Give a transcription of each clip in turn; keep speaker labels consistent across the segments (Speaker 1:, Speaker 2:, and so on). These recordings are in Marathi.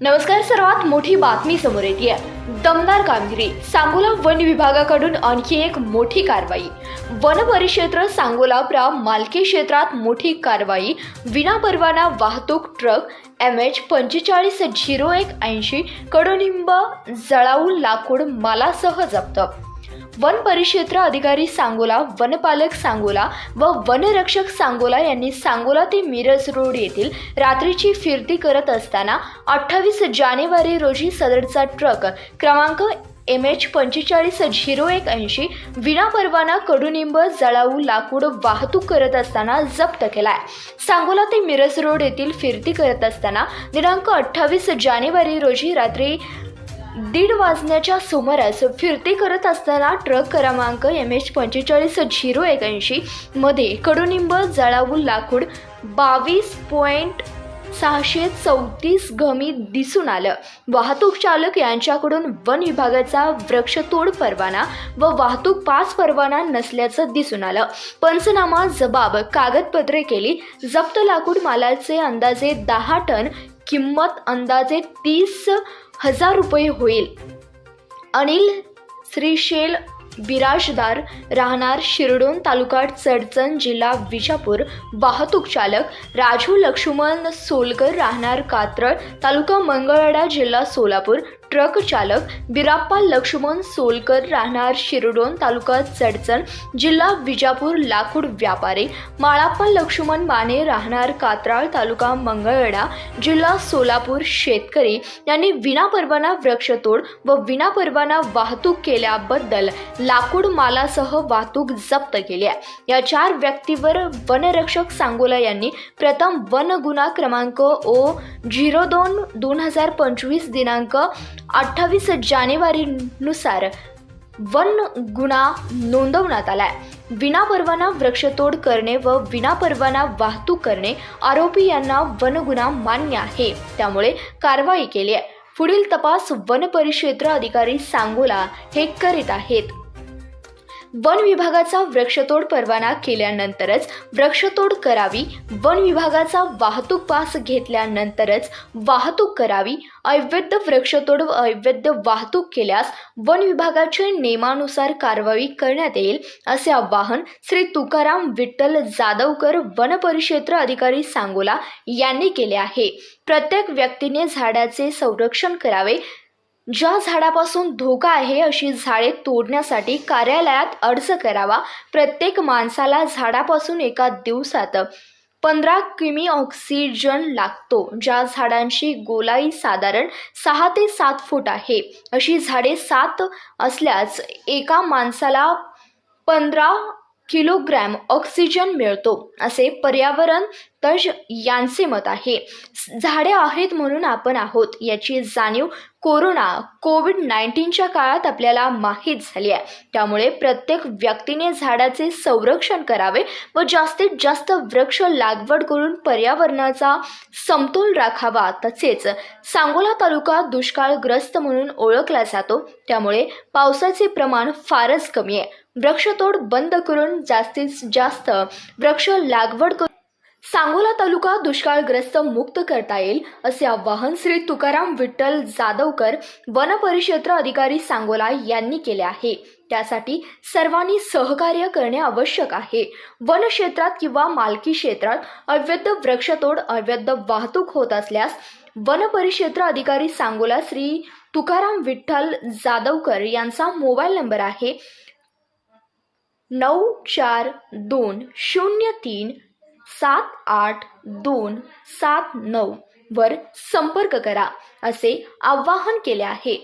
Speaker 1: नमस्कार सर्वात मोठी बातमी समोर येते दमदार कामगिरी. सांगोला वन विभागाकडून आणखी एक मोठी कारवाई. वन परिक्षेत्र सांगोला प्रा मालकी क्षेत्रात मोठी कारवाई. विनापरवाना वाहतूक ट्रक एम एच पंचेचाळीस झिरो एक ऐंशी कडुनिंब जळाऊ लाकूड मालासह जप्त. वन परिक्षेत्र अधिकारी सांगोला वनपालक सांगोला व वनरक्षक सांगोला यांनी सांगोला ते मिरज रोड येथील रात्रीची फिरती करत असताना अठ्ठावीस जानेवारी रोजी सदरचा ट्रक क्रमांक एम एच पंचेचाळीस झिरो एक ऐंशी विनापरवाना कडुनिंब जळाऊ लाकूड वाहतूक करत असताना जप्त केलाय. सांगोला ते मिरज रोड येथील फिरती करत असताना दिनांक अठ्ठावीस जानेवारी रोजी रात्री दीड वाजण्याच्या सुमारास फिरती करत असताना ट्रक क्रमांक एम एच पंचेचाळीस झिरो एकोणऐंशी मध्ये कडुनिंब जळाऊ लाकूड बावीस पॉईंट सहाशे चौतीस घमी दिसून आलं. वाहतूक चालक यांच्याकडून वन विभागाचा वृक्षतोड परवाना व वाहतूक पास परवाना नसल्याचं दिसून आलं. पंचनामा जबाब कागदपत्रे केली. जप्त लाकूड मालाचे अंदाजे दहा टन किंमत अंदाजे तीस हजार रुपये होईल. अनिल श्रीशेल बिराजदार राहणार शिरडोन तालुका चडचण जिल्हा विजापूर. वाहतूक चालक राजू लक्ष्मण सोलकर राहणार कात्रळ तालुका मंगळवाडा जिल्हा सोलापूर. ट्रक चालक बिराप्पा लक्ष्मण सोलकर राहणार शिरडोन तालुका चडचण जिल्हा विजापूर लाकूड व्यापारी माळाप्पा लक्ष्मण माने राहणार कात्राळ तालुका मंगळवेढा जिल्हा सोलापूर शेतकरी. यांनी विनापरवाना वृक्षतोड व विनापरवाना वाहतूक केल्याबद्दल लाकूड मालासह वाहतूक जप्त केली आहे. या चार व्यक्तीवर वनरक्षक सांगोला यांनी प्रथम वन गुन्हा क्रमांक ओ झिरो दोन दोन हजार पंचवीस दिनांक अठ्ठावीस जानेवारीनुसार वन गुन्हा नोंदवण्यात आला आहे विनापरवाना वृक्षतोड करणे व विनापरवाना वाहतूक करणे आरोपी यांना वनगुन्हा मान्य आहे. त्यामुळे कारवाई केली आहे. पुढील तपास वन परिक्षेत्र अधिकारी सांगोला हे करीत आहेत. वन विभागाचा वृक्षतोड परवाना केल्यानंतरच वृक्षतोड करावी वन विभागाचा वाहतूक पास घेतल्यानंतरच वाहतूक करावी अवैध वृक्षतोड व अवैध वाहतूक केल्यास वन विभागाच्या नियमानुसार कारवाई करण्यात येईल असे आवाहन श्री तुकाराम विठ्ठल जाधवकर वन परिक्षेत्र अधिकारी सांगोला यांनी केले आहे. प्रत्येक व्यक्तीने झाडाचे संरक्षण करावे ज्या झाडापासून धोका आहे अशी झाडे तोडण्यासाठी कार्यालयात अर्ज करावा. प्रत्येक माणसाला झाडापासून एका दिवसात पंधरा किमी ऑक्सिजन लागतो ज्या झाडांची गोलाई साधारण सहा ते सात फूट आहे. अशी झाडे सात असल्यास एका माणसाला पंधरा किलोग्रॅम ऑक्सिजन मिळतो. असे पर्यावरण तज यांचे मत आहे. झाडे आहेत म्हणून आपण आहोत. याची जाणीव कोरोना कोविड नाईन्टीनच्या काळात आपल्याला माहीत झाली आहे. त्यामुळे प्रत्येक व्यक्तीने झाडाचे संरक्षण करावे व जास्तीत जास्त वृक्ष लागवड करून पर्यावरणाचा समतोल राखावा तसेच सांगोला तालुका दुष्काळग्रस्त म्हणून ओळखला जातो. त्यामुळे पावसाचे प्रमाण फारच कमी आहे. वृक्षतोड बंद करून जास्तीत जास्त वृक्ष लागवड करून सांगोला तालुका दुष्काळग्रस्त मुक्त करता येईल असे आवाहन श्री तुकाराम विठ्ठल जाधवकर वनपरिक्षेत्र अधिकारी सांगोला यांनी केले आहे. त्यासाठी सर्वांनी सहकार्य करणे आवश्यक आहे. वन क्षेत्रात किंवा मालकी क्षेत्रात अवैध वृक्षतोड अवैध वाहतूक होत असल्यास वनपरिक्षेत्र अधिकारी सांगोला श्री तुकाराम विठ्ठल जाधवकर यांचा मोबाईल नंबर आहे नऊ चार दोन शून्य तीन सात आठ दोन सात नऊ वर संपर्क करा असे आवाहन केले आहे.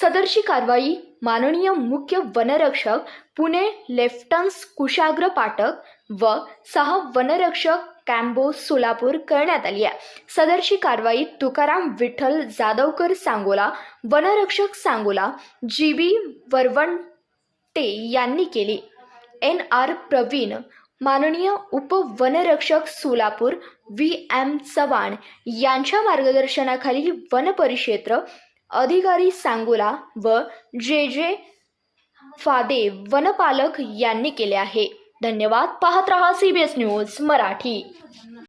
Speaker 1: सदरची कारवाई माननीय मुख्य वनरक्षक पुणे लेफ्टन्स कुशाग्र पाठक व सह वनरक्षक कॅम्बो सोलापूर करण्यात आली आहे. सदरची कारवाई तुकाराम विठ्ठल जाधवकर सांगोला वनरक्षक सांगोला जी बी वरवंटे यांनी केली. एन आर प्रवीण माननीय उपवनरक्षक सोलापूर व्ही. एम. चव्हाण यांच्या मार्गदर्शनाखाली वन परिक्षेत्र अधिकारी सांगोला व जे. जे. फादे वनपालक यांनी केले आहे. धन्यवाद. पाहत रहा C B S news Marathi.